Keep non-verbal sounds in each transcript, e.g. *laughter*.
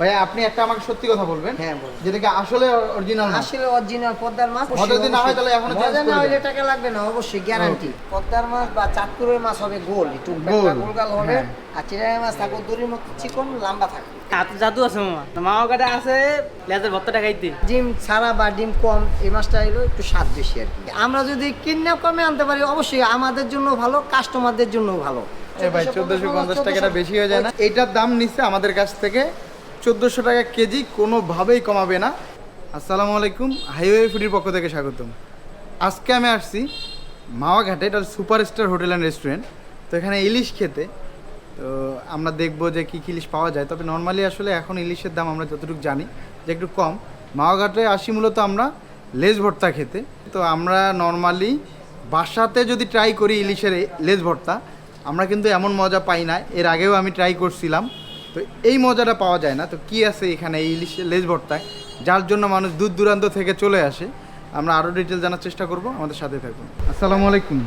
ভাই আপনি একটা আমাকে সত্যি কথা বলবেন। হ্যাঁ। যেটা কি আসলে অরিজিনাল না। আসলে অরিজিনাল পদ্মার মাছ যদি না হয় তাহলে এখনও করে না হলে টাকা লাগবে না অবশ্যই গ্যারান্টি পদ্মার মাছ বা চাঁদপুরের মাছ হবে গোল একটু। গোলগাল হবে। হ্যাঁ। আর মাছ থাকবে দড়ির মতো চিকন লম্বা থাকবে। হাতে জাদু আছে মামা। মামা কাটা আছে লেজের ভর্তাটা খাইতে ডিম ছাড়া বা ডিম কম এই মাছটা হলো একটু স্বাদ বেশি আর কি। আমরা যদি কিডন্যাপ কমে আনতে পারি অবশ্যই আমাদের জন্য ভালো কাস্টমারদের জন্য ভালো। এ ভাই চোদ্দোশো পঞ্চাশ টাকাটা বেশি হয়ে যায় না। এটার দাম নিচ্ছে আমাদের কাছ থেকে চোদ্দোশো টাকা কেজি কোনোভাবেই কমাবে না। আসসালামু আলাইকুম, হাইওয়ে ফুডির পক্ষ থেকে স্বাগতম। আজকে আমি আসছি মাওয়াঘাটে, এটা সুপারস্টার হোটেল অ্যান্ড রেস্টুরেন্ট। তো এখানে ইলিশ খেতে। তো আমরা দেখব যে কী কী ইলিশ পাওয়া যায়। তবে নর্মালি আসলে এখন ইলিশের দাম আমরা যতটুকু জানি যে একটু কম। মাওয়াঘাটে আসি মূলত আমরা লেজ ভর্তা খেতে। তো আমরা নর্মালি বাসাতে যদি ট্রাই করি ইলিশের লেজ ভর্তা, আমরা কিন্তু এমন মজা পাই না। এর আগেও আমি ট্রাই করছিলাম। তো এই মজাটা পাওয়া যায় না। তো কি আছে এখানে এই ইলিশের লেজ ভর্তায়? যার জন্য মানুষ দূর দূরান্ত থেকে চলে আসে। আমরা আরও ডিটেল জানার চেষ্টা করব। আমাদের সাথে থাকুন। আসসালামু আলাইকুম।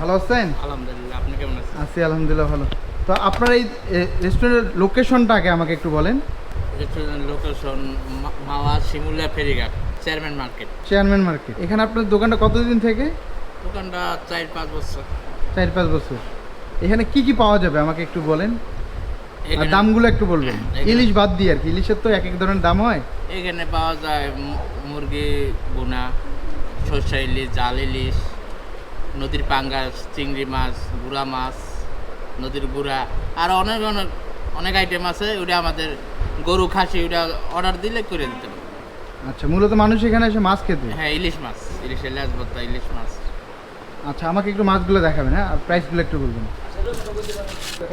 ভালো আছেন? আলহামদুলিল্লাহ আপনি কেমন আছেন? আছি আলহামদুলিল্লাহ ভালো। তো আপনার এই রেস্টুরেন্টের লোকেশনটাকে আমাকে একটু বলেন। রেস্টুরেন্ট লোকেশন মাওয়া শিমুলিয়া ফেরিঘাট চেয়ারম্যান মার্কেট চেয়ারম্যান মার্কেট এখানে আপনার দোকানটা কতদিন থেকে? দোকানটা চার পাঁচ বছর। চার পাঁচ বছর। এখানে কি কি পাওয়া যাবে আমাকে একটু বলেন? আর দামগুলো একটু বলবেন। ইলিশ বাদ দিয়ে আর কি। ইলিশের তো এক এক ধরনের দাম হয়। এখানে পাওয়া যায় মুরগি বোনা সর্ষা ইলিশ জাল ইলিশ নদীর পাঙ্গাস চিংড়ি মাছ গুড়া মাছ নদীর গুড়া আর অনেক অনেক অনেক আইটেম আছে ওটা আমাদের গরু খাসি ওটা অর্ডার দিলে করে দিতে আচ্ছা মূলত মানুষ এখানে এসে মাছ খেতে? হ্যাঁ ইলিশ মাছ ইলিশের লেজ ভর্তা ইলিশ মাছ। আচ্ছা আমাকে একটু মাছগুলো দেখাবেন হ্যাঁ? আর প্রাইসগুলো একটু বলবেন।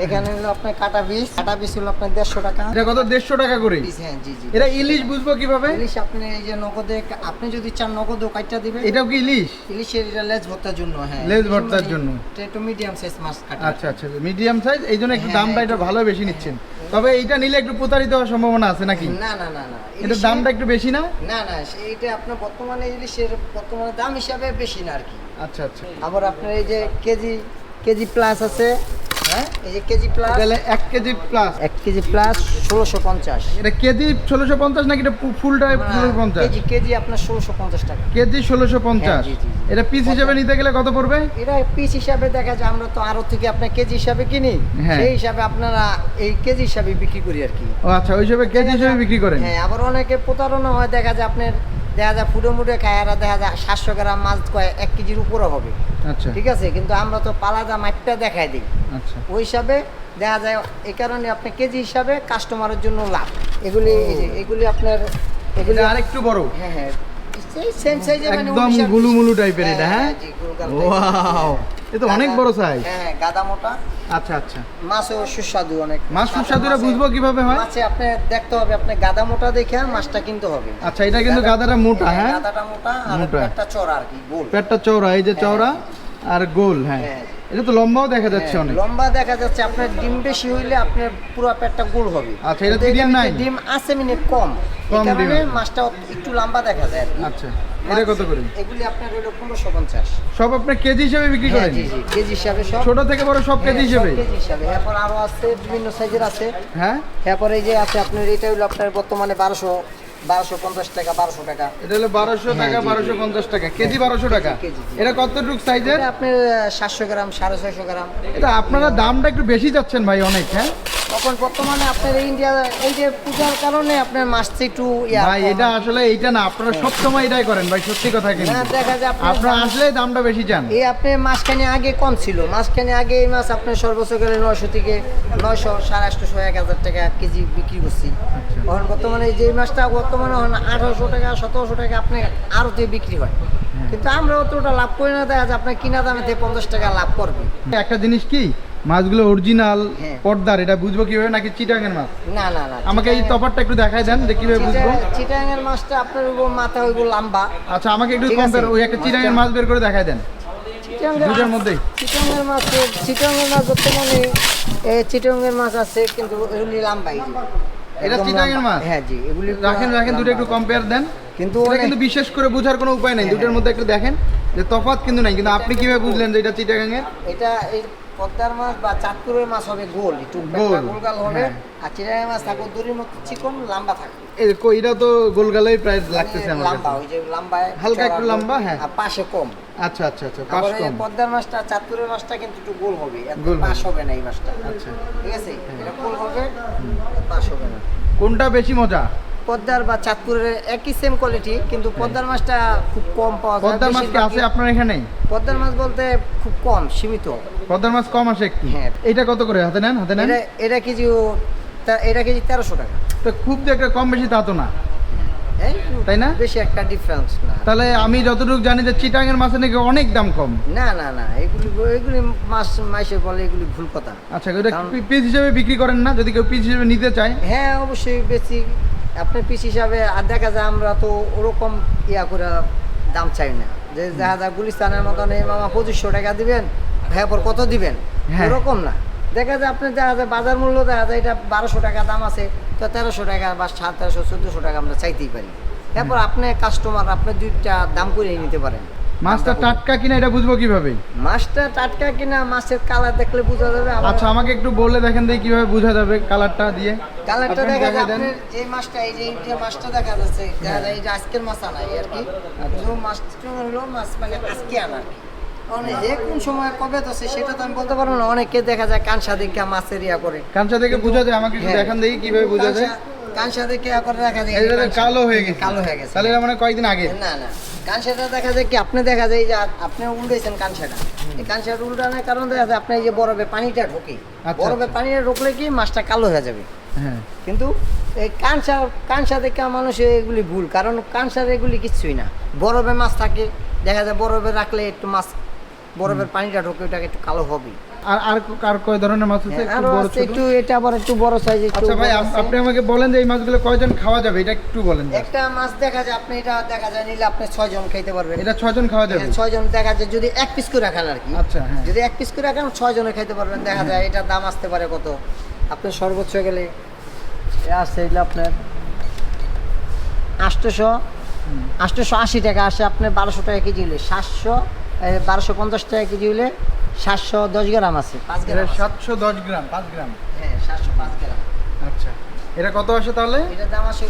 এখানে হলো আপনার কাটা পিস। কাটা পিস হলো আপনার দেড়শো টাকা। এটা কত? দেড়শো টাকা করে? হ্যাঁ জি জি। এটা ইলিশ বুঝব কীভাবে? ইলিশ আপনি এই যে নগদে আপনি যদি চান নগদও কাটটা দিবেন। এটাও কি ইলিশ? ইলিশের এটা লেজ ভর্তার জন্য হ্যাঁ। লেজ ভর্তার জন্য। এটা একটু মিডিয়াম সাইজ মাছ কাটা। আচ্ছা আচ্ছা মিডিয়াম সাইজ এই জন্য একটু হ্যাঁ, দামটা এটা ভালো বেশি নিচ্ছেন। তবে এইটা নিলে একটু প্রতারিত হওয়ার সম্ভাবনা আছে নাকি? না না না না। এটার দামটা একটু বেশি না? না না এইটা আপনার বর্তমানে ইলিশের বর্তমানে দাম হিসাবে বেশি না আর কি। আচ্ছা আচ্ছা। আবার আপনার এই যে কেজি কেজি প্লাস আছে। হ্যাঁ? এই যে কেজি প্লাস তাহলে এক কেজি প্লাস এক কেজি প্লাস ষোলোশো পঞ্চাশ। এটা কেজি ষোলোশো পঞ্চাশ নাকি এটা ফুলটা ষোলোশো পঞ্চাশ? কেজি কেজি আপনার ষোলোশো পঞ্চাশ টাকা। কেজি ষোলোশো পঞ্চাশ। হ্যাঁ। এটা পিস হিসেবে নিতে গেলে কত পড়বে? এটা পিস হিসাবে দেখা যায় আমরা তো আরও থেকে আপনার কেজি হিসাবে কিনি। হ্যাঁ। সেই হিসাবে আপনারা এই কেজি হিসাবে বিক্রি করি আর কি। ও আচ্ছা ওই হিসেবে কেজি হিসেবে বিক্রি করেন। হ্যাঁ আবার অনেকে প্রতারণা হয় দেখা যায় আপনার দেখা যায় ফুটে মুটে খায় দেখা যায় সাতশো গ্রাম মাছ কয় এক কেজির উপরে হবে। আচ্ছা। ঠিক আছে? কিন্তু আমরা তো পালাদা মাঠটা দেখাই দিই। আচ্ছা। ওই হিসাবে দেখা যায় এই কারণে আপনি কেজি হিসাবে কাস্টমারের জন্য লাভ। এগুলি এগুলি আপনার এগুলি আরেকটু বড়। হ্যাঁ হ্যাঁ। মানে একদম। গুলুমুলু টাইপের এটা হ্যাঁ ওয়াও এ তো অনেক বড় সাইজ হ্যাঁ হ্যাঁ, গাদা মোটা। আচ্ছা আচ্ছা। মাছও সুস্বাদু অনেক। মাছ সুস্বাদুরা মাছে- বুঝব কীভাবে হয়? মাছে আপনি দেখতে হবে আপনি গাদা মোটা দেখে মাছটা কিনতে হবে। আচ্ছা এটা কিন্তু গাদাটা মোটা হ্যাঁ? গাদাটা মোটা আর পেটটা একটা চড়া আর কি গোল। পেটটা চওড়া এই যে চওড়া আর গোল হ্যাঁ। হ্যাঁ। এটা তো লম্বাও দেখা যাচ্ছে হ্যাঁ, অনেক। লম্বা দেখা যাচ্ছে আপনার ডিম বেশি হইলে আপনার পুরো পেটটা গোল হবে। আচ্ছা, এটা নাই? ডিম আছে মিনিট কম। কম ডিম মাছটা একটু লম্বা দেখা যায় আচ্ছা এটা কত করে? এগুলি আপনার হলো পনেরোশো পঞ্চাশ। সব আপনি কেজি হিসেবে বিক্রি হ্যাঁ, করেন? জি জি কেজি হিসাবে সব। ছোট থেকে বড় সব কেজি হ্যাঁ, হিসেবে? কেজি হিসাবে। এরপর আরও আছে বিভিন্ন সাইজের আছে। হ্যাঁ? এরপর এই যে আছে আপনার এটা হলো আপনার বর্তমানে বারোশো বারোশো পঞ্চাশ টাকা বারোশো টাকা। এটা হলো বারোশো হ্যাঁ, টাকা। বারোশো পঞ্চাশ টাকা। কেজি বারোশো টাকা। এটা কতটুকু সাইজের এটা আপনার সাতশো গ্রাম সাড়ে ছয়শো গ্রাম। এটা আপনারা দামটা একটু বেশি যাচ্ছেন ভাই অনেক হ্যাঁ? তখন বর্তমানে আপনার ইন্ডিয়া এই যে পূজার কারণে আপনার মাছটা একটু ভাই এটা আসলে এইটা না আপনারা সব সময় এটাই করেন ভাই সত্যি কথা কিন্তু। না দেখা যায় আপনার আসলে দামটা বেশি চান। এই আপনি মাঝখানে আগে কম ছিল। মাঝখানে আগে এই মাছ আপনার সর্বোচ্চ গেলে নয়শো থেকে নয়শো সাড়ে আটশোশো এক হাজার টাকা কেজি বিক্রি করছি। আচ্ছা। এখন বর্তমানে যে মাছটা বর্তমানে এখন আঠারোশো টাকা সতেরোশো টাকা আপনি আরতে বিক্রি হয়। হ্যাঁ। কিন্তু আমরা অতটা লাভ করি না দেখা যায় আপনার কিনা দামে থেকে পঞ্চাশ টাকা লাভ করবে। একটা জিনিস কি মাছগুলো অরিজিনাল হ্যাঁ। পর্দার এটা বুঝব কীভাবে নাকি চিটাঙের মাছ? না না না আমাকে এই তফাতটা একটু দেখাই দেন যে কীভাবে বুঝব। চিটাঙের মাছটা আপনার ওই মাথা ওইগুলো লম্বা। আচ্ছা আমাকে একটু কম্পেয়ার ওই একটা চিটাঙের মাছ বের করে দেখাই দেন। চিটাঙ্গের দুটোর মধ্যেই? চিটাঙ্গের মাছ চিটাঙ্গের মাছ বর্তমানে চিটাঙ্গের মাছ আছে কিন্তু এগুলি লম্বাই। এটা চিটাঙের মাছ? হ্যাঁ জি এগুলি রাখেন রাখেন দুটো একটু কম্পেয়ার দেন। কিন্তু এটা অনেক- কিন্তু বিশেষ করে বোঝার কোনো উপায় নাই হ্যাঁ, দুটোর হ্যাঁ। মধ্যে একটু দেখেন যে তফাৎ কিন্তু নাই কিন্তু আপনি কীভাবে বুঝলেন যে এটা চিটাগাঙের এটা এই পদ্মার মাছ বা চাঁদপুরের মাছ হবে গোল একটু গোল, গোলগাল হবে। হ্যাঁ। আর চিড়াই মাছ থাকবে দড়ির মতো চিকন লম্বা থাকবে এটা তো গোলগালাই প্রায় লাগতেছে আমার লম্বা ওই যে লম্বা হালকা একটু লম্বা, হ্যাঁ। আর পাশে কম। আচ্ছা আচ্ছা আচ্ছা এই কম। পদ্মার মাছটা চাঁদপুরের মাছটা কিন্তু একটু গোল হবে। পাশ হবে। না এই মাছটা। আচ্ছা। ঠিক আছে? এটা গোল হবে পাশ হবে না। কোনটা বেশি মজা? পদ্মার বা চাঁদপুরের একই সেম কোয়ালিটি কিন্তু পদ্মার মাছটা খুব কম পাওয়া যায় পদ্মার মাছ কি আছে আপনার এখানে পদ্মার মাছ বলতে খুব কম সীমিত। পদ্মার মাছ কম আসে একটু। হ্যাঁ। এটা কত করে? হাতে নেন হাতে নেন। এটা কেজি ও- এটা কেজি তেরোশো টাকা। তো খুব যে একটা কম বেশি তা তো না। তাই না? বেশি একটা ডিফারেন্স না। তাহলে আমি যতটুকু জানি যে চিটাঙের মাছের নাকি অনেক দাম কম। না না না এগুলি এগুলি মাছ মাসে বলে এগুলি ভুল কথা। আচ্ছা ওটা পিস হিসেবে বিক্রি করেন না? যদি কেউ পিস হিসেবে নিতে চায়? হ্যাঁ অবশ্যই বেশি। আপনার পিস হিসাবে আর দেখা যায় আমরা তো ওরকম ইয়া করে দাম চাই না। যে দেখা যায় গুলিস্তানের মতন এই মামা পঁচিশশো টাকা দিবেন হ্যাঁ পর কত দিবেন? হ্যাঁ। ওরকম না। দেখা যায় আপনি দেখা যায় বাজার মূল্য দেখা যায় এটা বারোশো টাকা দাম আছে তো তেরোশো টাকা বা সাত তেরোশো চোদ্দোশো টাকা আমরা চাইতেই পারি। এরপর আপনি কাস্টমার আপনি দুইটা দাম করে নিতে পারেন। মাছটা টাটকা কিনা এটা বুঝব কীভাবে? মাছটা টাটকা কিনা মাছের কালার দেখলে বোঝা যাবে আচ্ছা আমাকে একটু বলে দেখেন দেখি কীভাবে বোঝা যাবে কালারটা দিয়ে। কালারটা দেখা যায় দেখাই দেন। আপনার যে মাছটা এই যে এই মাছটা দেখা যাচ্ছে দেখা যায় এই যে আজকের মাছ আনা আর কি। মাছটা হলো মাছ মানে আজকে আনা আর কি কারণ যে কোন সময় কবে তো সেটা তো আমি বলতে পারব না। অনেকে দেখা যায় কানসা দেখে মাছের ইয়া করে। কাঁচা থেকে বোঝা যায় আমাকে একটু হ্যাঁ। দেখান দেখি কীভাবে বোঝা যায়। কানসা- কানসা দেখে ইয়া করে দেখা যায়। এটা কালো হয়ে গেছে। কালো হয়ে গেছে। তাহলে মানে কয়েকদিন আগে। না না। কানসাটা দেখা যায় কি আপনি দেখা যায় এই যে আপনি কানসাটা এই কানসাটা উল্টানোর কারণ দেখা যায় আপনার এই যে বরফে পানিটা ঢোকে। আচ্ছা, বরফে আচ্ছা। পানিটা ঢুকলে কি মাছটা কালো হয়ে যাবে? হ্যাঁ। কিন্তু এই কানসা কানসা দেখে মানুষের এগুলি ভুল কারণ কানসার এগুলি কিচ্ছুই না। বরফে মাছ থাকে দেখা যায় বরফে রাখলে একটু মাছ বরফের পানিটা ঢোকে ওটাকে একটু কালো হবে। আর আর আর কয় ধরনের মাছ আছে? একটু বড়? একটু এটা আবার একটু বড় সাইজ একটু আচ্ছা ভাই। আপনি আমাকে বলেন যে এই মাছগুলো কয়জন খাওয়া যাবে? এটা একটু বলেন একটা মাছ দেখা যায় আপনি এটা দেখা যায় নিলে আপনি ছয় জন খাইতে পারবেন। এটা ছয়জন খাওয়া যাবে? ছয় জন দেখা যায় যদি এক পিস করে রাখেন আর কি। আচ্ছা হ্যাঁ। যদি এক পিস করে রাখেন ছয় জনে খেতে পারবেন দেখা যায় এটার দাম আসতে পারে কত? আপনি সর্বোচ্চ গেলে এ আসছে এগুলো আপনার আটশোশো আটশোশো আশি টাকা আসে আপনার বারোশো টাকা কেজি হলে। সাতশো বারোশো পঞ্চাশ টাকা কেজি হলে সাতশো দশ গ্রাম আছে পাঁচ গ্রাম সাতশো দশ গ্রাম পাঁচ গ্রাম? হ্যাঁ সাতশো পাঁচ গ্রাম। আচ্ছা। এটা কত আসে তাহলে? দাম আসে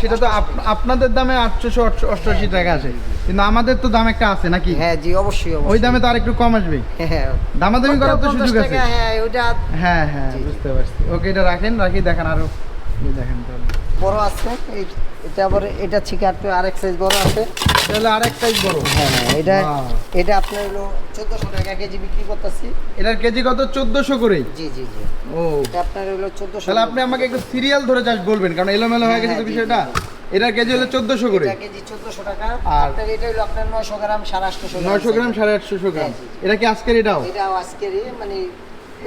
সেটা তো আপ- আপনাদের দামে আটশোশো অষ্টআশি টাকা আছে কিন্তু আমাদের তো দাম একটা আছে নাকি? হ্যাঁ জি অবশ্যই ওই দামে তো আর একটু কম আসবে। হ্যাঁ। দামাদামি করার তো 50 সুযোগ আছে। হ্যাঁ ওইটা হ্যাঁ হ্যাঁ। বুঝতে পারছি। ওকে এটা রাখেন রাখি দেখেন আরও। দেখেন তাহলে। বড় আছে এটা আবার এটা থেকে একটু আরেক সাইজ বড় আছে। তাহলে আরেক সাইজ বড়। হ্যাঁ হ্যাঁ এটা এটা আপনার হলো চোদ্দশো টাকা কেজি বিক্রি করতেছি। এটার কেজি কত? চোদ্দশো করে? জি জি জি। ও। এটা আপনার হলো চোদ্দশো তাহলে আপনি আমাকে একটু সিরিয়াল ধরে চাষ বলবেন কারণ এলোমেলো হয়ে গেছে তো হ্যাঁ, বিষয়টা। এটার কেজি হলো চোদ্দশো করে। এটা কেজি চোদ্দশো টাকা। আর- এটা হলো আপনার নয়শো গ্রাম সাড়ে আটশোশো নয়শো গ্রাম সাড়ে আটশোশো গ্রাম। হ্যাঁ, জি, জি। এটা কি আজকের এটাও? এটাও আজকের মানে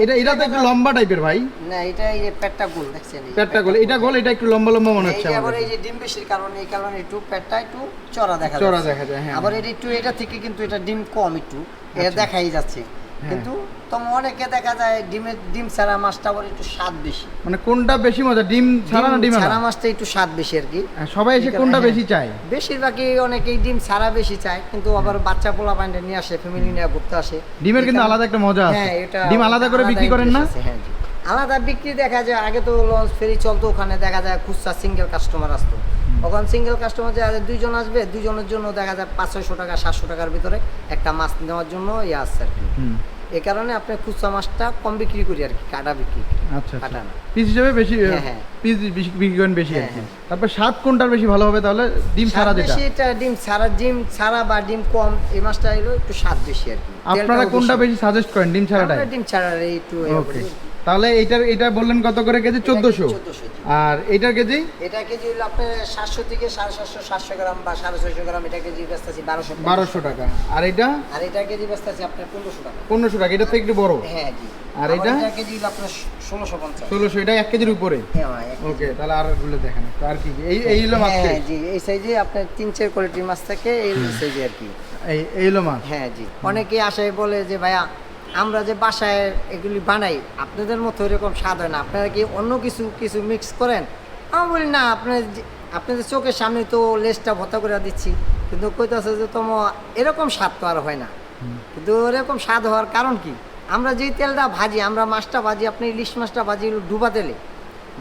এটা এটা তো একটু লম্বা টাইপের ভাই। না এটা এই যে পেটটা গোল দেখছেন? পেটটা গোল। এটা গোল। এটা একটু লম্বা লম্বা মনে হচ্ছে আবার এই যে ডিম বেশির কারণে এই কারণে একটু পেটটা একটু চড়া দেখা চড়া দেখা যায়, হ্যাঁ। আবার এটা একটু এটা থেকে কিন্তু এটা ডিম কম একটু। এটা আচ্ছা। দেখাই যাচ্ছে। কিন্তু তখন অনেকে দেখা যায় ডিমের ডিম ছাড়া মাছটা আবার একটু স্বাদ বেশি। মানে কোনটা বেশি মজা ডিম ছাড়া না ডিম ছাড়া মাছটা একটু স্বাদ বেশি আর কি। হ্যাঁ, সবাই এসে কোনটা হ্যাঁ। বেশি চায়? বেশিরভাগই অনেকেই ডিম ছাড়া বেশি চায় কিন্তু আবার বাচ্চা পোলা পান্ডে নিয়ে আসে ফ্যামিলি নিয়ে ঘুরতে আসে। ডিমের কিন্তু আলাদা একটা মজা আছে। হ্যাঁ এটা ডিম আলাদা করে বিক্রি করেন না? হ্যাঁ আলাদা বিক্রি দেখা যায় আগে তো লঞ্চ ফেরি চলতো ওখানে দেখা যায় খুচরা সিঙ্গেল কাস্টমার আসতো। তখন সিঙ্গেল কাস্টমার যে দুইজন আসবে দুইজনের জন্য দেখা যায় পাঁচ ছয়শো টাকা সাতশো টাকার ভিতরে একটা মাছ নেওয়ার জন্য ইয়ে আসছে আর কি। এই কারণে আপনি খুচরা মাছটা কম বিক্রি করি আর কি কাটা বিক্রি আচ্ছা কাটা না। পিস হিসেবে বেশি হ্যাঁ, হ্যাঁ। পিস বিক্রি করেন বেশি আর হ্যাঁ। তারপর স্বাদ কোনটার বেশি ভালো হবে তাহলে? ডিম ছাড়া যেটা। ডিম ছাড়া ডিম ছাড়া বা ডিম কম এই মাছটা হলো একটু স্বাদ বেশি আর কি। আপনারা কোনটা বেশি। সাজেস্ট করেন ডিম আমরা ডিম ছাড়া একটু ইয়ে। তাহলে এইটার এটা বললেন কত করে কেজি? চোদ্দশো। 1400 আর এইটার কেজি? এটা কেজি হলো আপনার সাতশো থেকে সাড়ে সাতশো সাতশো গ্রাম বা সাড়ে ছয়শো গ্রাম এটা কেজি বেচতেছি বারোশো বারোশো টাকা। আর এটা আর এটা কেজি বেচতেছি আপনার পনেরোশো টাকা। পনেরোশো টাকা এটা থেকে একটু বড়। হ্যাঁ জি। আর এটা? কেজি হলো আপনার ষোলোশো পঞ্চাশ। ষোলোশো এটা এক কেজির উপরে? হ্যাঁ। ওকে তাহলে আরগুলো দেখেন তো আর কি? এই এই হলো মাছ হ্যাঁ হ্যাঁ, জি এই সাইজে আপনার তিন চার কোয়ালিটির মাছ থাকে এই সাইজে আর কি। এই এই হলো মাছ? হ্যাঁ জি। অনেকেই আসে বলে যে ভাইয়া আমরা যে বাসায় এগুলি বানাই আপনাদের মতো এরকম স্বাদ হয় না। আপনারা কি অন্য কিছু কিছু মিক্স করেন? আমি বলি না আপনার যে- আপনাদের চোখের সামনে তো লেসটা ভর্তা করে দিচ্ছি। কিন্তু কইতেছে যে তোম এরকম স্বাদ তো আর হয় না। কিন্তু এরকম স্বাদ হওয়ার কারণ কি? আমরা যেই তেলটা ভাজি আমরা মাছটা ভাজি আপনি ইলিশ মাছটা ভাজি ডুবা তেলে।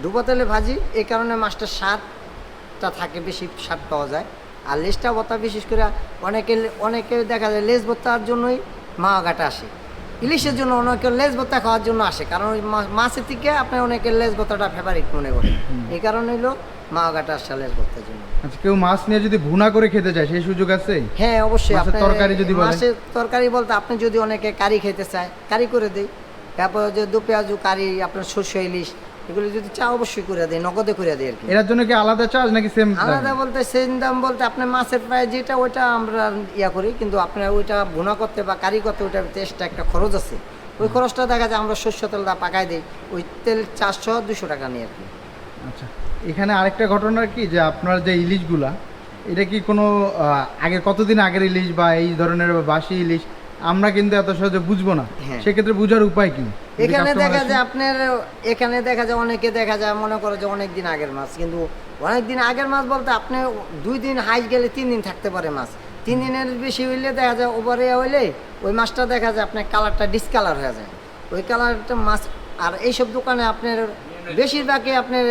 ডুবা তেলে ভাজি এই কারণে মাছটার স্বাদটা থাকে বেশি স্বাদ পাওয়া যায়। আর লেজটা ভর্তা বিশেষ করে অনেকে অনেকে দেখা যায় লেজ ভর্তার জন্যই মাওয়াঘাটা আসে। ইলিশের জন্য অনেকে লেজ ভর্তা খাওয়ার জন্য আসে কারণ ওই মাছের থেকে আপনি অনেকে লেজ ভর্তাটা ফেভারিট মনে করেন। এই কারণে হলো মাওয়াঘাটা আসা লেজ ভর্তার জন্য। আচ্ছা কেউ মাছ নিয়ে যদি ভুনা করে খেতে চায় সেই সুযোগ আছে? হ্যাঁ অবশ্যই আপনি- তরকারি যদি বলেন? মাছের তরকারি বলতে আপনি যদি অনেকে কারি খেতে চায় কারি করে দেই। তারপর যে দু পেঁয়াজু কারি আপনার সর্ষে ইলিশ এগুলো যদি চা অবশ্যই করে দেয় নগদে করে দেয় আর কি। এটার জন্য কি আলাদা চার্জ নাকি সেম আলাদা বলতে সেম দাম বলতে আপনার মাছের প্রায় যেটা ওইটা আমরা ইয়া করি কিন্তু আপনার ওইটা ভুনা করতে বা কারি করতে ওইটা টেস্টটা একটা খরচ আছে। ওই খরচটা দেখা যায় আমরা শস্য তেলটা পাকাই দিই ওই তেল চারশো দুশো টাকা নিয়ে আর কি। আচ্ছা এখানে আরেকটা ঘটনা কি যে আপনার যে ইলিশগুলা এটা কি কোনো আগে কতদিন আগের ইলিশ বা এই ধরনের বাসি ইলিশ আমরা কিন্তু এত সহজে বুঝব না। হ্যাঁ। সেক্ষেত্রে বুঝার উপায় কি? এখানে দেখা যায় আপনার এখানে দেখা যায় অনেকে দেখা যায় মনে করে যে অনেক দিন আগের মাছ কিন্তু অনেক দিন আগের মাছ বলতে আপনি দুই দিন হাইস গেলে তিন দিন থাকতে পারে মাছ। তিন দিনের বেশি হইলে দেখা যায় ওভারে হইলে ওই মাছটা দেখা যায় আপনার কালারটা ডিসকালার হয়ে যায়। ওই কালারটা মাছ আর এইসব দোকানে আপনার বেশিরভাগই আপনার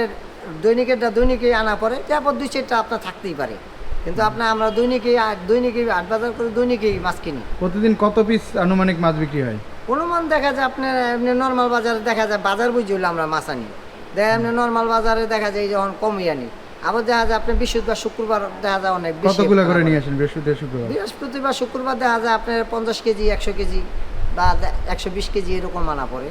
দৈনিকেরটা দৈনিকে আনা পরে তারপর দুই চারটা আপনার থাকতেই পারে। কিন্তু আপনার আমরা দৈনিকে দৈনিকে আট বাজার করে দৈনিকেই মাছ কিনি। প্রতিদিন কত পিস আনুমানিক মাছ বিক্রি হয়? অনুমান দেখা যায় আপনার এমনি নর্মাল বাজারে দেখা যায় বাজার বুঝে হলে আমরা মাছ আনি। দেখা এমনি নর্মাল বাজারে দেখা যায় যখন কমই আনি। আবার দেখা যায় আপনি বৃহস্পতিবার শুক্রবার দেখা যায় অনেক কতগুলো করে নিয়ে। আসেন বৃহস্পতিবার শুক্রবার? বৃহস্পতিবার শুক্রবার দেখা যায় আপনার পঞ্চাশ কেজি একশো কেজি বা একশো বিশ কেজি এরকম আনা পড়ে।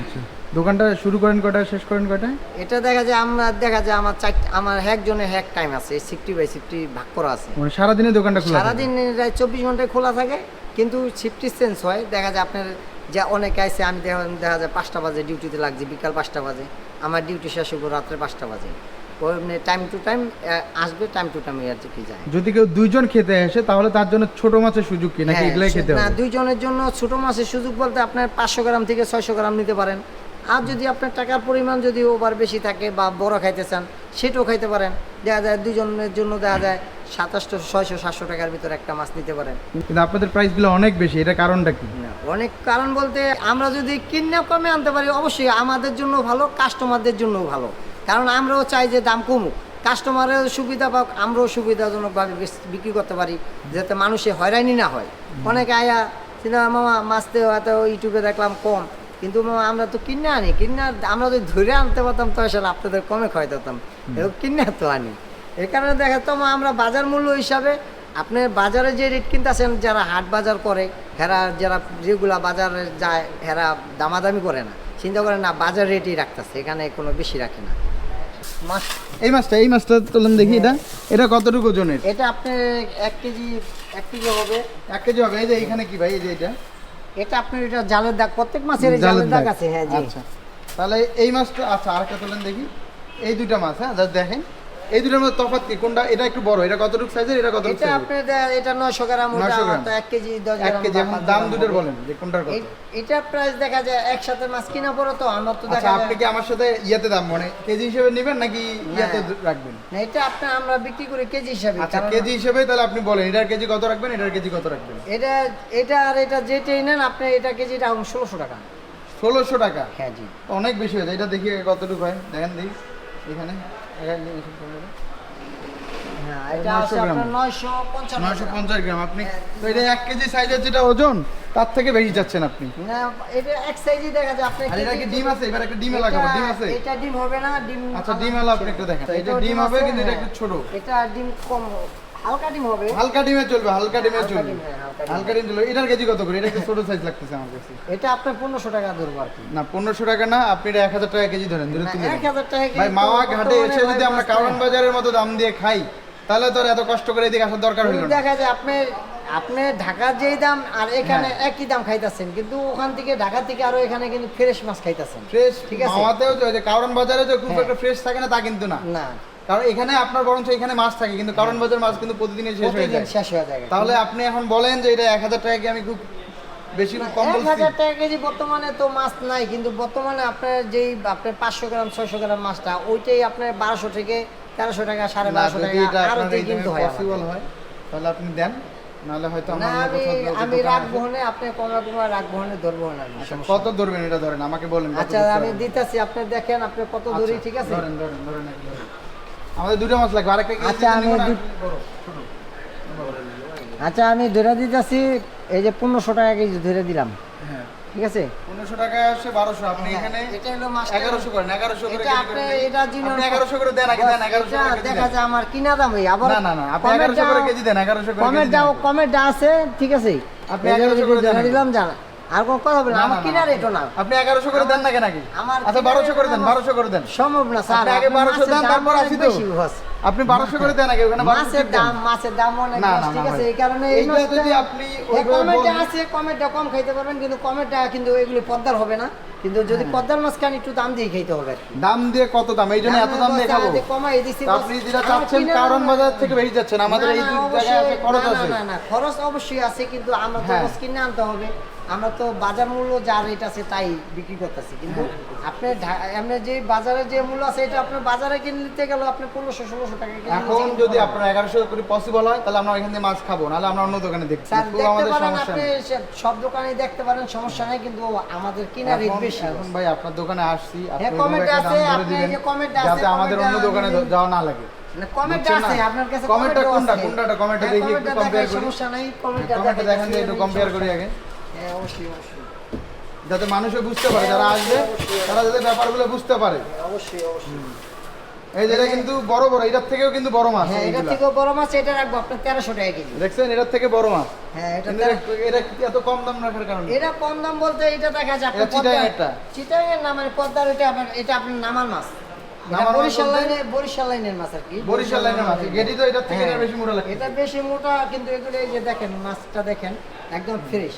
আচ্ছা। দোকানটা শুরু করেন কটায় শেষ করেন কটায় এটা দেখা যায় আমরা দেখা যায় আমার চার আমার একজনের হ্যাক টাইম আছে সিফটি বাই সিফটি ভাগ করা আছে। মানে সারাদিনে দোকানটা খোলা? সারাদিন প্রায় চব্বিশ ঘন্টায় খোলা থাকে কিন্তু শিফটি চেঞ্জ হয়। দেখা যায় আপনার যা অনেকে আছে আমি দেখা যায় পাঁচটা বাজে ডিউটিতে লাগছে বিকাল পাঁচটা বাজে আমার ডিউটি শেষ হব রাত্রে পাঁচটা বাজে। টাইম টু টাইম আসবে টাইম টু টাইম আর কি যায়। যদি কেউ দুইজন খেতে আসে তাহলে তার জন্য ছোট মাছের সুযোগ কি? নাকি হ্যাঁ, এগুলাই খেতে না দুইজনের জন্য ছোট মাছের সুযোগ বলতে আপনার পাঁচশো গ্রাম থেকে ছয়শো গ্রাম নিতে পারেন। আর যদি আপনার টাকার পরিমাণ যদি ওভার বেশি থাকে বা বড় খাইতে চান সেটাও খাইতে পারেন। দেখা যায় দুজনের জন্য দেখা যায় সাতাশশো ছয়শো সাতশো টাকার ভিতরে একটা মাছ নিতে পারেন। কিন্তু আপনাদের প্রাইসগুলো অনেক বেশি এটা কারণটা কি? অনেক কারণ বলতে আমরা যদি কিনে কমে আনতে পারি অবশ্যই আমাদের জন্য ভালো কাস্টমারদের জন্য ভালো। কারণ আমরাও চাই যে দাম কমুক। কাস্টমারের সুবিধা পাক আমরাও সুবিধাজনকভাবে বেশ- বিক্রি করতে পারি যাতে মানুষে হয়রানি না হয়। অনেকে আয়া চিন্তা মামা মাছতে হয়তো ইউটিউবে দেখলাম কম। কিন্তু আমরা তো কিনে আনি কিনে আমরা যদি ধরে আনতে পারতাম তো আসলে আপনাদের কমে খাওয়াই দিতাম এরকম কিনে তো আনি। এই কারণে দেখা তো আমরা বাজার মূল্য হিসাবে আপনি বাজারে যে রেট কিনতেছেন যারা হাট বাজার করে হেরা যারা যেগুলা বাজারে যায় হেরা দামাদামি করে না। চিন্তা করে না বাজার রেটই রাখতেছে এখানে কোনো বেশি রাখে না। মাছ এই মাছটা এই মাছটা তোলেন দেখি এটা। এটা কতটুকু ওজনের? এটা আপনার এক কেজি এক কেজি হবে। এক কেজি হবে এই যে এইখানে কি ভাই এই যে এটা? এটা আপনার এটা জালের দাগ প্রত্যেক মাছের এই জালের দাগ। আছে হ্যাঁ জি। আচ্ছা। তাহলে এই মাছটা আচ্ছা আরেকটা তোলেন দেখি। এই দুইটা মাছ হ্যাঁ যা দেখেন। এই দুটার মধ্যে তফাৎ কি? কোনটা? এটা একটু বড়। এটা কতটুকু সাইজের এটা কতটুকু এটা? আপনার এটা নয়শো গ্রাম ওটা 900। তো এক কেজি দশ এক গ্রাম কেজি। বা দাম দুটোর বলেন যে কোনটার কত এটা প্রাইস দেখা যায় একসাথে মাছ কিনা পড়ো তো আমার তো আচ্ছা দেখা আপনি কি আমার সাথে ইয়েতে দাম মানে কেজি হিসেবে নেবেন নাকি ইয়াতে রাখবেন? না, এটা আপনি আমরা বিক্রি করি কেজি হিসেবে। আচ্ছা কেজি হিসেবে তাহলে আপনি বলেন এটার কেজি কত রাখবেন এটার কেজি কত রাখবেন? এটা এটা আর এটা যেটাই নেন আপনি এটা কেজিটা এখন ষোলোশো টাকা। ষোলোশো টাকা? হ্যাঁ জি। অনেক বেশি হয়ে যায়। এটা দেখি কতটুকু হয়। দেখেন দেখি। এখানে। এখানে এসব পনেরো। এটা 900 আছে গ্রাম। আপনি। তো এটা এক কেজি সাইজের যেটা ওজন তার থেকে বেশি যাচ্ছেন আপনি না এটা এক সাইজই দেখা যায় আপনি আর এটা কি ডিম আছে এবার একটা ডিম লাগাবো ডিম আছে এটা ডিম হবে না ডিম আচ্ছা ডিম আলো আপনি একটু দেখেন এটা ডিম হবে কিন্তু এটা। একটু ছোট এটা ডিম কম হালকা ডিম হবে। হালকা ডিমে চলবে হালকা ডিমে চলবে। হালকা ডিম। চলবে। এটার কেজি কত করে? এটা একটু ছোট সাইজ লাগতেছে আমার কাছে। এটা আপনার পনেরোশো টাকা ধরবো আর কি। না পনেরোশো টাকা না আপনি এটা এক হাজার টাকা কেজি ধরেন ধরে তুলে এক হাজার টাকা ভাই মাওয়া ঘাটে এসে যদি আমরা কারণ বাজারের মতো দাম দিয়ে খাই তাহলে তো এত কষ্ট করে এদিকে আসার দরকার হলো দেখা যায় আপনি আপনি ঢাকার যেই দাম আর এখানে হ্যাঁ। একই দাম খাইতেছেন কিন্তু ওখান থেকে ঢাকা থেকে আরও এখানে কিন্তু ফ্রেশ মাছ খাইতেছেন। ফ্রেশ ঠিক আছে। মাওয়াতেও যে- কারণ বাজারে যে খুব হ্যাঁ। একটা ফ্রেশ থাকে না তা কিন্তু না। না। কারণ এখানে আপনার বরঞ্চ এখানে মাছ থাকে কিন্তু কারণ বাজার মাছ কিন্তু প্রতিদিনই শেষ হয়ে যায়। শেষ হয়ে যায়। তাহলে আপনি এখন বলেন যে এটা এক হাজার টাকা কি আমি খুব বেশি কম বলছি? হাজার টাকা কেজি বর্তমানে তো মাছ নাই কিন্তু বর্তমানে আপনার যেই আপনার পাঁচশো গ্রাম ছয়শো গ্রাম মাছটা ওইটাই আপনার বারোশো থেকে তেরোশো টাকা সাড়ে না বারোশো যদি টাকা এটা আরও দিয়ে কিনতে হয় পসিবল হয় তাহলে আপনি দেন নাহলে হয়তো আমরা আমি আমি রাখব না আপনি কমা কমা রাখব না ধরবো না আচ্ছা, কত ধরবেন এটা ধরেন আমাকে বলেন আচ্ছা আমি? দিতেছি আপনি দেখেন আপনি কত ধরি আচ্ছা, ঠিক আছে? ধরেন ধরেন ধরেন। আমাদের দুটো মাছ লাগবে আরেকটা আচ্ছা, আমি। আচ্ছা আমি ধরে দিতেছি এই যে পনেরোশো টাকা কেজি ধরে দিলাম হ্যাঁ ঠিক আছে পনেরোশো টাকা আসে বারোশো আপনি হ্যাঁ, এখানে এটা হলো মাছটা- এগারোশো করেন এগারোশো করে এটা আপনি এটা জিনিস আপনি এগারোশো করে দেন আগে দেন এগারোশো করে দেখা। যায় আমার কিনা দাম এই আবার না না না আপনি এগারোশো করে কেজি দেন এগারোশো করে কমের। দাও কমের দা আছে ঠিক আছে আপনি এগারোশো করে। দিলাম জানা আর কোনো কথা বলেন না, আমার না, আপনি এগারোশো করে দেন না কেন নাকি? আচ্ছা বারোশো করে দেন বারোশো করে দেন। সম্ভব না স্যার। আগে আপনি 1200 দেন, তারপর আসি তো। আপনি বারোশো করে দেন আগে ওখানে মাছের দাম মাছের দাম অনেক ঠিক আছে? এই কারণে এইটা যদি আপনি হ্যাঁ, ওইভাবে আছে কম খাইতে পারবেন কিন্তু কিন্তু এগুলি পদ্মার হবে না। কিন্তু যদি হ্যাঁ। পদ্মার মাছ খান একটু দাম দিয়ে খাইতে হবে দাম দিয়ে কত দাম? এই জন্য এত দাম দিয়ে খাব। কমাই দিছি আপনি যেটা চাচ্ছেন কারণ বাজার থেকে বেশি যাচ্ছেন। আমাদের এই জায়গায় আছে। খরচ আছে না, না, খরচ অবশ্যই আছে কিন্তু আমরা তো হ্যাঁ। মাছ কিনে আনতে হবে। আমরা তো বাজার মূল্য যা রেট আছে তাই বিক্রি করতেছি। কিন্তু হ্যাঁ। আপনি আপনি যে বাজারে যে মূল্য আছে এটা আপনি বাজারে কিনে নিতে গেলে আপনি পনেরোশো ষোলোশো টাকা এখন যদি আপনার এগারোশো করে পসিবল হয় তাহলে আমরা এখান থেকে মাছ খাব নাহলে আমরা অন্য দোকানে দেখছি। আমাদের সমস্যা আপনি সব দোকানে দেখতে পারেন সমস্যা নেই কিন্তু আমাদের কিনা রেট বেশি। এখন ভাই আপনার দোকানে আসছি আপনি হ্যাঁ, একটা আছে, আপনি যে comment আছে, যাতে আমাদের অন্য দোকানে যাওয়া না লাগে। মানে কমেন্টটা বুঝছেন আছে আপনার কাছে কমেন্টটা কোনটা? কোনটা? কমেন্টটা হ্যাঁ, দেখি, একটু দেখাই, করি। সমস্যা নাই কমেন্টটা দেখেন একটু কম্পেয়ার করি আগে। হ্যাঁ অবশ্যই অবশ্যই যাতে মানুষও বুঝতে পারে যারা আসবে তারা যাতে ব্যাপারগুলো বুঝতে পারে। অবশ্যই অবশ্যই এই যেটা কিন্তু বড় বড় এটার থেকেও কিন্তু বড় মাছ। হ্যাঁ এটা এইগুলা। বড় মাছ এটা রাখব আপনার তেরোশো টাকা কেজি। দেখছেন এটার থেকে বড় মাছ। হ্যাঁ এটা এটা- এটা এত কম দাম রাখার কারণে? এটা কম দাম বলতে এটা দেখা যায় এটা চিটাগাংয়েরটা? চিটাঙের নাম মানে পদ্মার এটা আপনার এটা আপনার নামার মাছ। এটা নামার মাছ বরিশাল লাইনে বরিশাল লাইনের মাছ আর কি। বরিশাল লাইনের মাছ। গেটি তো এটার থেকে হ্যাঁ। বেশি মোটা লাগে এটা বেশি মোটা কিন্তু এগুলো এই যে দেখেন মাছটা দেখেন একদম ফ্রেশ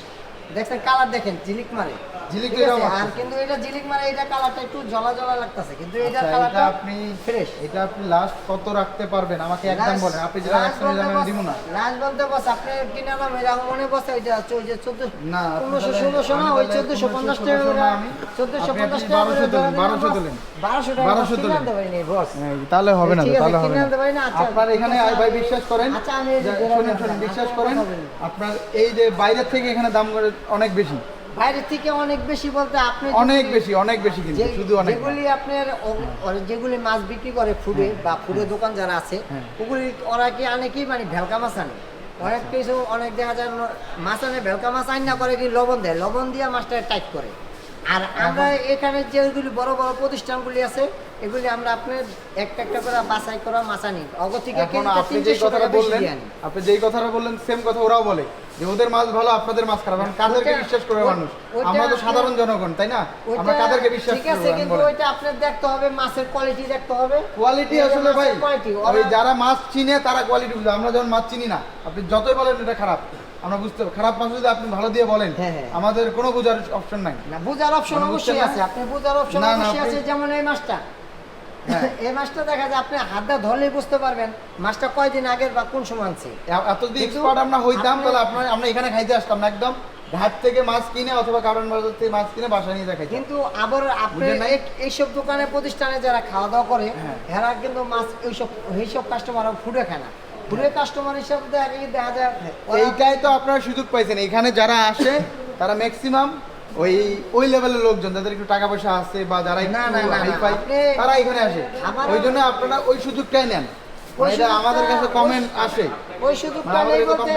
দেখছেন কালার দেখেন চিলিক মারে। ঝিলিক। আর কিন্তু এটা ঝিলিক মারে এটা কালারটা একটু জলা জলা লাগতেছে কিন্তু এটা আচ্ছা, কালারটা আপনি ফ্রেশ এটা আপনি লাস্ট কত রাখতে পারবেন আমাকে একদম বলেন আপনি যেটা একশো নিলাম আমি দিব না লাস্ট বলতে বস আপনি মনে বসে যে ওই যে চোদ্দ না, না ওই তাহলে চোদ্দশো পঞ্চাশ টাকা না আমি। চোদ্দশো আপনি পঞ্চাশ আপনি টাকা 1200 তোলেন, 1200 তোলেন। বারোশো টাকা 1200 কিনে তোলেন। আনতে পারিনি বস তাহলে হবে না তাহলে হবে না আচ্ছা। আপনার এখানে আয় ভাই বিশ্বাস করেন আচ্ছা, আমি আচ্ছা, বিশ্বাস করেন আপনার এই যে বাইরের থেকে এখানে দাম করে অনেক বেশি বাইরে থেকে অনেক বেশি বলতে আপনি অনেক বেশি অনেক বেশি কিন্তু শুধু অনেক যেগুলি আপনার যেগুলি মাছ বিক্রি করে ফুডে বা ফুডের দোকান যারা আছে হ্যাঁ। ওগুলি ওরা কি আনে কি মানে ভেলকা মাছ আনে। অনেক কিছু অনেক দেখা যায় মাছ আনে ভেলকা মাছ আইন না করে কি লবণ দেয়। লবণ দিয়ে মাছটা টাইট করে। আর আমরা এখানে যেগুলি বড় বড় প্রতিষ্ঠানগুলি আছে এগুলি আমরা আপনার একটা একটা করে বাছাই করা মাছ থেকে আপনি যে কথাটা বললেন আপনি যেই কথাটা বললেন সেম কথা ওরাও বলে যে ওদের মাছ ভালো আপনাদের মাছ খারাপ। এখন কাদেরকে বিশ্বাস করবে মানুষ? আমরা তো সাধারণ জনগণ তাই না? আমরা কাদেরকে বিশ্বাস ঠিক আছে কিন্তু ওইটা আপনার দেখতে হবে মাছের কোয়ালিটি দেখতে হবে। কোয়ালিটি আসলে ভাই ওই যারা মাছ চিনে তারা কোয়ালিটি বুঝে আমরা যখন মাছ চিনি না আপনি যতই বলেন এটা খারাপ। আমরা বুঝতে খারাপ মাছ যদি আপনি ভালো দিয়ে বলেন হ্যাঁ, হ্যাঁ। আমাদের কোনো বোঝার অপশন নাই। না বুঝার অপশন মানে অবশ্যই আছে। আপনি বুঝার অপশন অবশ্যই আছে যেমন এই মাছটা। *laughs* এই মাছটা দেখা যায় আপনি হাত দিয়ে ধরলেই বুঝতে পারবেন মাছটা কয়দিন আগের বা কোন সময় আনছে। এ- এত যদি এক্সপার্ট আমরা হইতাম তাহলে আপনার আমরা এখানে খাইতে আসতাম না একদম। ঘাট থেকে মাছ কিনে অথবা কারণ বাজার থেকে মাছ কিনে বাসায় নিয়ে খাইতাম কিন্তু আবার আপনি এইসব দোকানে প্রতিষ্ঠানে যারা খাওয়া দাওয়া করে হ্যাঁ। এরা কিন্তু মাছ এইসব এইসব কাস্টমার ফুডে খায় না। ফুডে কাস্টমার হিসাবে দেখা গিয়ে দেখা যায় এইটাই তো আপনারা সুযোগ পাইছেন। এখানে যারা আসে তারা ম্যাক্সিমাম ওই ওই লেভেলের লোকজন যাদের একটু টাকা পয়সা আছে বা যারা তারা এখানে আসে। ওই জন্য আপনারা ওই সুযোগটাই নেন। এটা আমাদের কাছে কমেন্ট আসে। ওই সুযোগটা মানে নেই বলতে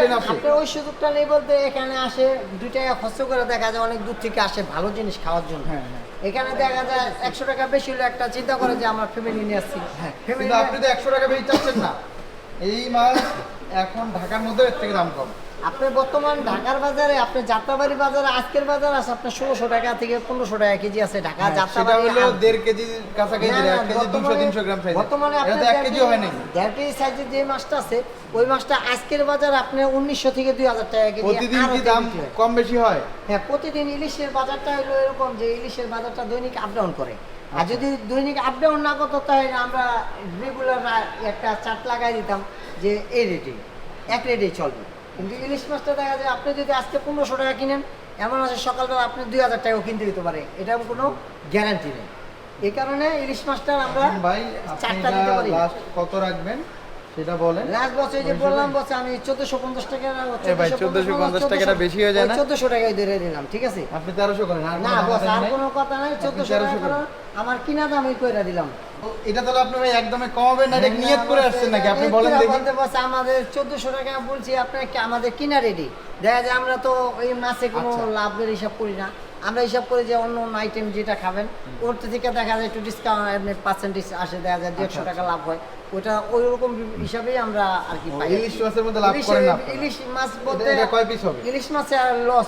ওই সুযোগটা নেই বলতে এখানে আসে দুই টাকা খরচ করে দেখা যায় অনেক দূর থেকে আসে ভালো জিনিস খাওয়ার জন্য। হ্যাঁ, হ্যাঁ। এখানে দেখা যায় একশো টাকা বেশি হলে একটা চিন্তা করে যে আমার ফ্যামিলি নিয়ে আসছি। হ্যাঁ, আপনি তো একশো টাকা বেশি চাচ্ছেন না। এই মাছ এখন ঢাকার মধ্যে এর থেকে দাম কম। আপনি বর্তমান ঢাকার বাজারে আপনি যাত্রাবাড়ি বাজারে আজকের বাজার আছে আপনার ষোলোশো টাকা থেকে পনেরোশো টাকা কেজি আছে ঢাকা হ্যাঁ, যাত্রাবাড়ি হলো দেড় কেজি কাছাকাছি না, না, এক কেজি দুশো বর্তমানে- তিনশো গ্রাম সাইজ বর্তমানে আপনার এক দেড় হয় নাই দেড় কেজি সাইজের যে মাছটা আছে ওই মাছটা আজকের বাজার আপনার উনিশশো থেকে দুই হাজার টাকা কেজি প্রতিদিন কি দাম কম বেশি হয়? হ্যাঁ প্রতিদিন ইলিশের বাজারটা হলো এরকম যে ইলিশের বাজারটা দৈনিক আপ ডাউন করে। আচ্ছা। আর যদি দৈনিক আপ ডাউন না করতো তাহলে আমরা রেগুলার একটা চার্ট লাগাই দিতাম যে এই রেটে এক রেটেই চলবে। কিন্তু ইলিশ মাছটা দেখা যায় আপনি যদি আজকে পনেরোশো টাকা কিনেন এমন আছে সকালবেলা আপনি দুই হাজার টাকাও কিনতে দিতে পারে। এটা কোনো গ্যারান্টি নেই। এই কারণে ইলিশ মাছটা আমরা ভাই চারটা দিতে পারি। কত রাখবেন? সেটা বলেন। লাস্ট বছর যে বললাম বছর আমি চোদ্দশো পঞ্চাশ টাকা এ 1450 টাকাটা বেশি হয়ে যায় না? চোদ্দশো টাকায় ধরে নিলাম ঠিক আছে? আপনি তেরোশো করেন আর না বস আর কোনো কথা নাই চোদ্দশো 1300 টাকা আমার কিনা দামই কইরা দিলাম। এটা তাহলে আপনি ভাই একদমই কমাবেন না এটা নিয়ত করে আসছেন নাকি? আপনি বলেন দেখি। বস আমাদের টাকা বলছি আমাদের কিনা রেডি দেখা যায় আমরা তো এই মাসে কোনো আচ্ছা। লাভের হিসাব করি না। আমরা হিসাব করি যে অন্য অন্য আইটেম যেটা খাবেন ওর থেকে দেখা যায় একটু ডিসকাউন্ট পার্সেন্টেজ আসে দেখা যায় দেড়শো আচ্ছা, টাকা লাভ হয়। ওটা ওই রকম হিসাবেই আমরা আর কি পাই। ইলিশ মাছের মধ্যে লাভ করেন না ইলিশ মাছ বলতে এটা- কয় পিস হবে? ইলিশ মাছে আর লস।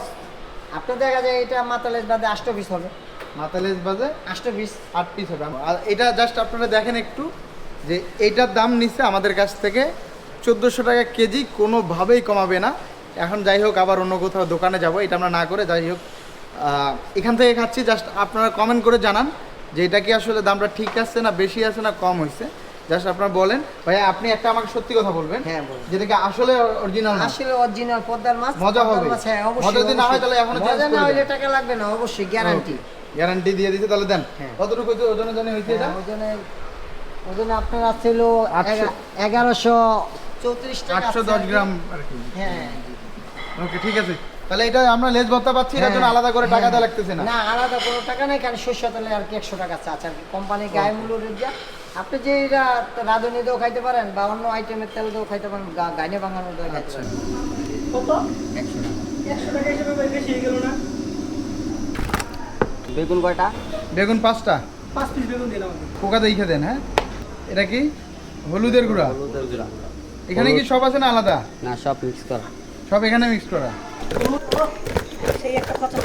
আপনার দেখা যায় এটা মাতালের বাদে আষ্ট পিস হবে। মাতালেজ বাজে আষ্ট পিস আট পিস হবে। আর এটা জাস্ট আপনারা দেখেন একটু যে এইটার দাম নিচ্ছে আমাদের কাছ থেকে চোদ্দোশো টাকা কেজি কোনোভাবেই কমাবে না। এখন যাই হোক আবার অন্য কোথাও দোকানে যাব এটা আমরা না করে যাই হোক এখান থেকে খাচ্ছি জাস্ট আপনারা কমেন্ট করে জানান যে এটা কি আসলে দামটা ঠিক আছে না বেশি আছে না কম হয়েছে। জাস্ট আপনারা বলেন। ভাই আপনি একটা আমাকে সত্যি কথা বলবেন? হ্যাঁ, যেটা কি আসলে অরিজিনাল আসলে অরিজিনাল পদ্মার মাছ মজা হবে। হ্যাঁ, অবশ্যই, মজা যদি না হয় তাহলে এখনও মজা করে না হইলে টাকা লাগবে না অবশ্যই গ্যারান্টি গ্যারান্টি দিয়ে দিতে তাহলে দেন। হ্যাঁ। কতটুকু ওজনে জানি হয়েছে এটা? ওজনে ওজনে আপনার ছিল আটশো। এগারোশো চৌত্রিশ টাকা আটশো আছে দশ। গ্রাম আর কি। হ্যাঁ। ওকে ঠিক আছে। তাহলে এটা আমরা লেজ ভত্তা পাচ্ছি এটার জন্য হ্যাঁ, আলাদা করে টাকা হ্যাঁ। দেওয়া লাগতেছে না। না আলাদা কোনো টাকা নেই কারণ শস্য তেলে আর কি একশো টাকা চার্জ আর কি কোম্পানি গায়ে মূল্য রেট আপনি যে এটা রাঁধুনি দিয়েও খাইতে পারেন বা অন্য আইটেমের তেল দিয়েও খাইতে পারেন গাইনে বাঙানো দিয়েও খাইতে আচ্ছা। পারেন কত? একশো টাকা। হিসেবে বেশি হয়ে গেল না? বেগুন কয়টা? বেগুন পাঁচটা। পাঁচ পিস বেগুন দিলাম পোকা দেখে দেন হ্যাঁ? এটা কি? হলুদের গুঁড়া। এখানে কি সব আছে না আলাদা? না সব মিক্স করা। সব এখানে মিক্স করা। সেই একটা কথা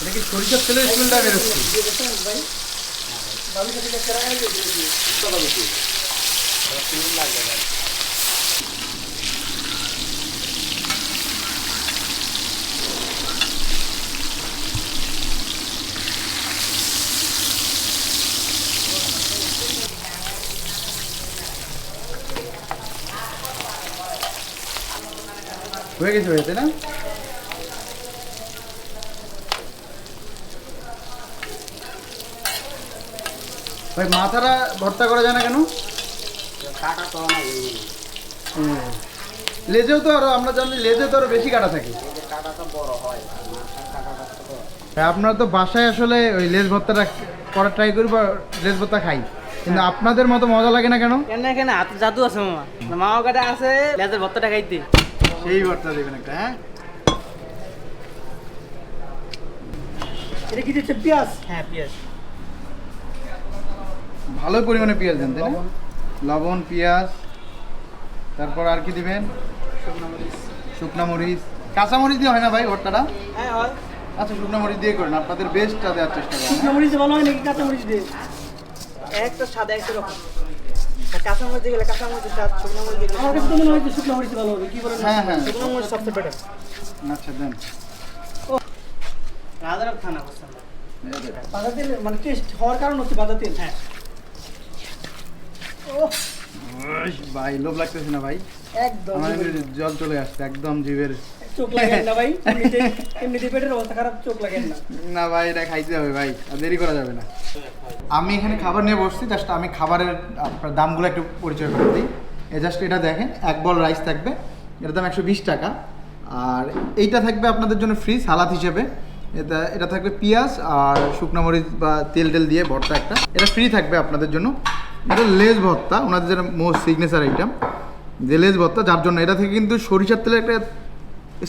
এটা কি সরিষার তেলের স্মেলটা বেরোচ্ছে হয়ে গেছে হয়েছে না? ভাই মাথাটা ভর্তা করা যায় না কেন? কাটা তো না হুম। লেজেও তো আরও আমরা জানি লেজে তো আরও বেশি কাটা থাকে। কাটা তো বড় হয় ভাই, আপনারা তো বাসায় আসলে ওই লেজ ভর্তাটা করার ট্রাই করি বা লেজ ভর্তা খাই। কিন্তু আপনাদের মতো মজা লাগে না কেন? কেন এখানে হাতে জাদু আছে মামা। মামা কাটা আছে লেজের ভর্তাটা খাইতে। সেই ভর্তা দেবেন একটা হ্যাঁ? এটা কি দিচ্ছে পেঁয়াজ? হ্যাঁ পেঁয়াজ। ভালো পরিমাণে পেঁয়াজ দেন তাই না? লবণ। পেঁয়াজ তারপর আর কি দিবেন? শুকনা মরিচ। কাঁচা মরিচ দিয়ে হয় না ভাই ভর্তাটা? হ্যাঁ হয়। আচ্ছা শুকনা মরিচ দিয়ে করেন আপনাদের বেস্টটা দেওয়ার চেষ্টা করেন। শুকনো মরিচ ভালো হয় নাকি কাঁচা মরিচ দিয়ে? একটা সাদা একটা রকম স্বাদ শুকনো মরিচ আমার কাছে তো মনে হয় শুকনো মরিচ ভালো হবে কি বলেন? হ্যাঁ, হ্যাঁ। শুকনো মরিচ সবচেয়ে বেটার আচ্ছা দেন। রাজার খানা পছন্দ। বাজার তেল মানে টেস্ট হওয়ার কারণ হচ্ছে তেল হ্যাঁ। ও। ভাই লোভ লাগতেছে না ভাই? একদম। জল চলে আসছে একদম জিভের চোখ লাগেন না ভাই। পেটের অবস্থা খারাপ, চোখ লাগেন না। না ভাই, এটা খাইতে হবে ভাই দেরি করা যাবে না। আমি এখানে খাবার নিয়ে বসছি জাস্ট আমি খাবারের, আপনার দামগুলো একটু পরিচয় করে দিই। এ জাস্ট এটা দেখেন, এক বল রাইস থাকবে, এটার দাম একশো বিশ টাকা। আর এইটা থাকবে আপনাদের জন্য ফ্রি সালাদ হিসেবে। এটা এটা থাকবে পেঁয়াজ আর শুকনো মরিচ বা তেল টেল দিয়ে ভর্তা একটা। এটা ফ্রি থাকবে আপনাদের জন্য। এটা লেজ ভর্তা, ওনাদের যেটা মোস্ট সিগনেচার আইটেম যে লেজ ভর্তা, যার জন্য। এটা থেকে কিন্তু সরিষার তেলের একটা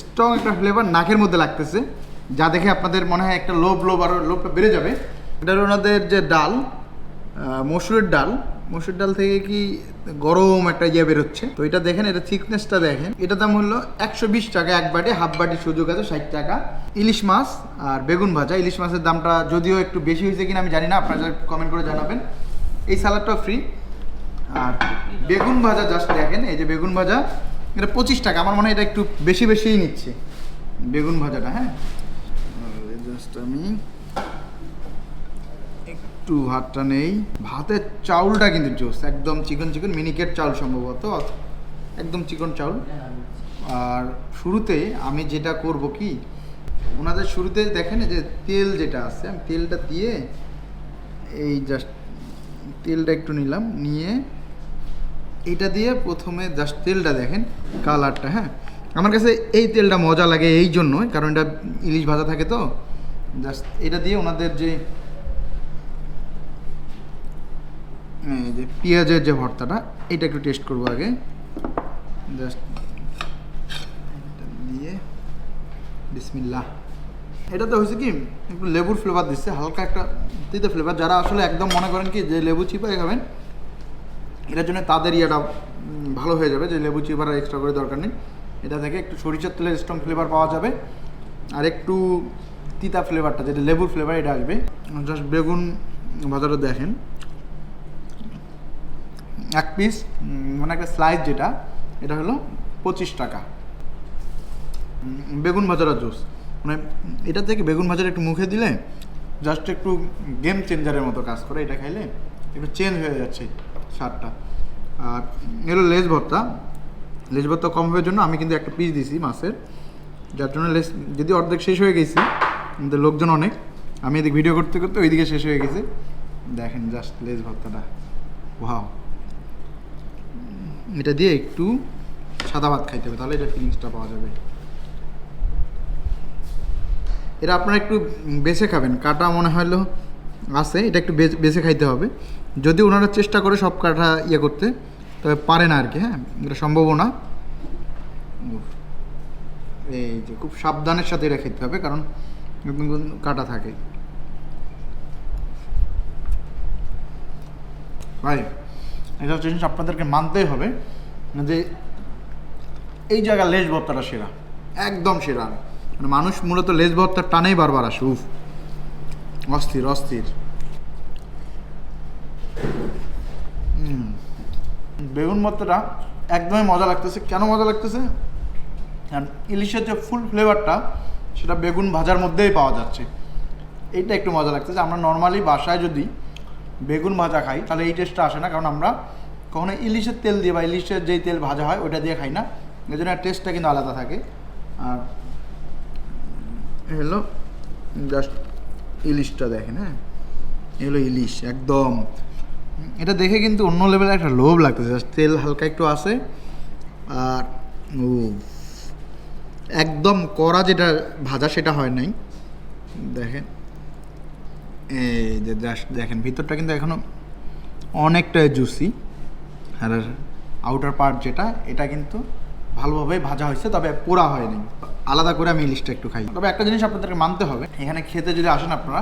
স্ট্রং একটা ফ্লেভার নাকের মধ্যে লাগতেছে, যা দেখে আপনাদের মনে হয় একটা লোভ লোভ আরও লোভটা বেড়ে যাবে। এটা হলো ওনাদের যে ডাল মসুরের ডাল। মসুর ডাল থেকে কি গরম একটা ইয়ে বেরোচ্ছে? তো এটা দেখেন, এটা থিকনেসটা দেখেন। এটা দাম হলো একশো বিশ টাকা এক বাটি, হাফ বাটি সুযোগ আছে, ষাট টাকা। ইলিশ মাছ আর বেগুন ভাজা। ইলিশ মাছের দামটা যদিও একটু বেশি হয়েছে কিনা আমি জানি না, আপনারা কমেন্ট করে জানাবেন। এই সালাডটাও ফ্রি আর বেগুন ভাজা জাস্ট দেখেন, এই যে বেগুন ভাজা। এটা পঁচিশ টাকা, আমার মনে হয় এটা একটু বেশি বেশিই নিচ্ছে। বেগুন ভাজাটা হ্যাঁ? জাস্ট আমি একটু ভাতটা নেই। ভাতের চাউলটা কিন্তু জোস, একদম চিকন চিকন, মিনিকেট চাউল সম্ভবত, একদম চিকন চাউল। আর শুরুতে আমি যেটা করব কি, ওনাদের শুরুতে দেখেন যে তেল যেটা আছে, আমি তেলটা দিয়ে এই জাস্ট তেলটা একটু নিলাম, নিয়ে এটা দিয়ে প্রথমে জাস্ট তেলটা দেখেন কালারটা হ্যাঁ? আমার কাছে এই তেলটা মজা লাগে এই জন্যই, কারণ এটা ইলিশ ভাজা থাকে তো। জাস্ট এটা দিয়ে ওনাদের যে যে পেঁয়াজের যে ভর্তাটা, এটা একটু টেস্ট করব আগে। জাস্ট দিয়ে, বিসমিল্লাহ। এটাতে হয়েছে কি, একটু লেবুর ফ্লেভার দিচ্ছে, হালকা একটা তিতে ফ্লেভার যারা আসলে একদম মনে করেন কি, যে লেবু চিপাই খাবেন এটার জন্য তাদের ইয়েটা ভালো হয়ে যাবে, যে লেবু চিপার এক্সট্রা করে দরকার নেই। এটা থেকে একটু সরিষার তেলের স্ট্রং ফ্লেভার পাওয়া যাবে। আর একটু তিতা ফ্লেভারটা যেটা লেবুর ফ্লেভার এটা আসবে। জাস্ট বেগুন ভাজাটা দেখেন। এক পিস মানে একটা স্লাইস যেটা, এটা হলো পঁচিশ টাকা। বেগুন ভাজার জুস মানে এটা থেকে বেগুন ভাজার একটু মুখে দিলে জাস্ট একটু গেম চেঞ্জারের মতো কাজ করে, এটা খাইলে একটু চেঞ্জ হয়ে যাচ্ছে। স্বাদটা আর এলো লেজ ভর্তা। লেজ ভর্তা কম হওয়ার জন্য আমি কিন্তু একটা পিস দিছি মাছের। যার জন্য লেজ যদি অর্ধেক শেষ হয়ে গেছি, আমাদের লোকজন অনেক, আমি এদিকে ভিডিও করতে করতে ওইদিকে শেষ হয়ে গেছে। দেখেন জাস্ট লেজ ভর্তাটা। ওয়াও এটা দিয়ে একটু সাদা ভাত খাইতে হবে, তাহলে এটা ফিলিংসটা পাওয়া যাবে। এটা আপনারা একটু বেছে খাবেন। কাটা মনে হলো আছে, এটা একটু বেছে- খাইতে হবে। যদি ওনারা চেষ্টা করে সব কাটা ইয়ে করতে, তবে পারে না আর কি হ্যাঁ? এটা সম্ভবও না। এই যে খুব সাবধানের সাথে এটা খেতে হবে, কারণ কাটা থাকে। ভাই হচ্ছে জিনিস আপনাদেরকে মানতেই হবে, যে এই জায়গার লেজ ভর্তাটা সেরা। একদম সেরা। মানে মানুষ মূলত লেজ ভর্তার টানেই বারবার আসে, উফ। অস্থির অস্থির। বেগুন ভর্তাটা একদমই মজা লাগতেছে। কেন মজা লাগতেছে? ইলিশের যে ফুল ফ্লেভারটা, সেটা বেগুন ভাজার মধ্যেই পাওয়া যাচ্ছে। এইটা একটু মজা লাগতেছে। আমরা নর্মালি বাসায় যদি বেগুন ভাজা খাই, তাহলে এই টেস্টটা আসে না। কারণ আমরা কখনো ইলিশের তেল দিয়ে বা ইলিশের যেই তেল ভাজা হয় ওটা দিয়ে খাই না। এই জন্য টেস্টটা কিন্তু আলাদা থাকে। আর হলো জাস্ট ইলিশটা দেখেন হ্যাঁ? এগুলো ইলিশ, একদম। এটা দেখে কিন্তু অন্য লেভেলের একটা লোভ লাগতেছে তেল হালকা একটু আছে, আর ও একদম কড়া যেটা ভাজা সেটা হয় নাই। দেখেন, এই যে দেখেন, ভিতরটা কিন্তু এখনও অনেকটা জুসি আর আউটার পার্ট যেটা, এটা কিন্তু ভালোভাবে ভাজা হয়েছে, তবে পোড়া হয়নি। আলাদা করে আমি ইলিশটা একটু খাই। তবে একটা জিনিস আপনাদেরকে মানতে হবে, এখানে খেতে যদি আসেন আপনারা,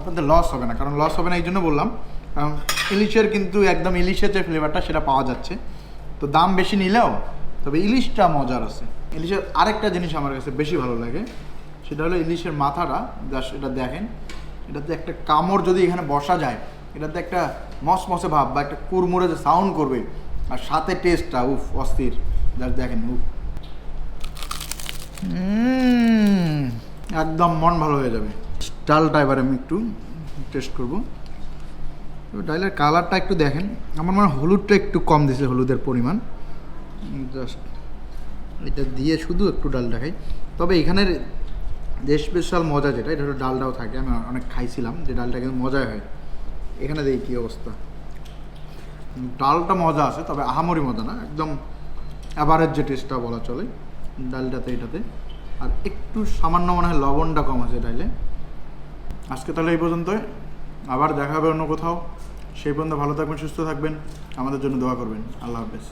আপনাদের লস হবে না, কারণ লস হবে না এই জন্য বললাম। কারণ ইলিশের কিন্তু একদম ইলিশের যে ফ্লেভারটা সেটা পাওয়া যাচ্ছে। তো দাম বেশি নিলেও, তবে ইলিশটা মজার আছে। ইলিশের আরেকটা জিনিস আমার কাছে বেশি ভালো লাগে, সেটা হলো ইলিশের মাথাটা জাস্ট এটা দেখেন। এটাতে একটা কামড় যদি এখানে বসা যায়, এটাতে একটা মসমসে ভাব বা একটা কুরমুরে যে সাউন্ড করবে, আর সাথে টেস্টটা উফ, অস্থির। যা দেখেন, উফ। একদম মন ভালো হয়ে যাবে। ডালটা এবার আমি একটু টেস্ট করব। ডালের কালারটা একটু দেখেন। আমার মনে হয় হলুদটা একটু কম দিছে হলুদের পরিমাণ। জাস্ট এটা দিয়ে শুধু একটু ডালটা খাই। তবে এখানের যে স্পেশাল মজা যেটা, এটা হলো ডালটাও থাকে। আমি অনেক খাইছিলাম যে ডালটা কিন্তু মজাই হয়। এখানে দেখি কী অবস্থা। ডালটা মজা আছে, তবে আহামরি মজা না। একদম অ্যাভারেজ যে টেস্টটা বলা চলে। ডালটাতে এটাতে। আর একটু সামান্য মনে হয় লবণটা কম আছে ডাইলে। আজকে তাহলে এই পর্যন্তই। আবার দেখা হবে অন্য কোথাও। সেই পর্যন্ত ভালো থাকবেন, সুস্থ থাকবেন। আমাদের জন্য দোয়া করবেন। আল্লাহ হাফেজ।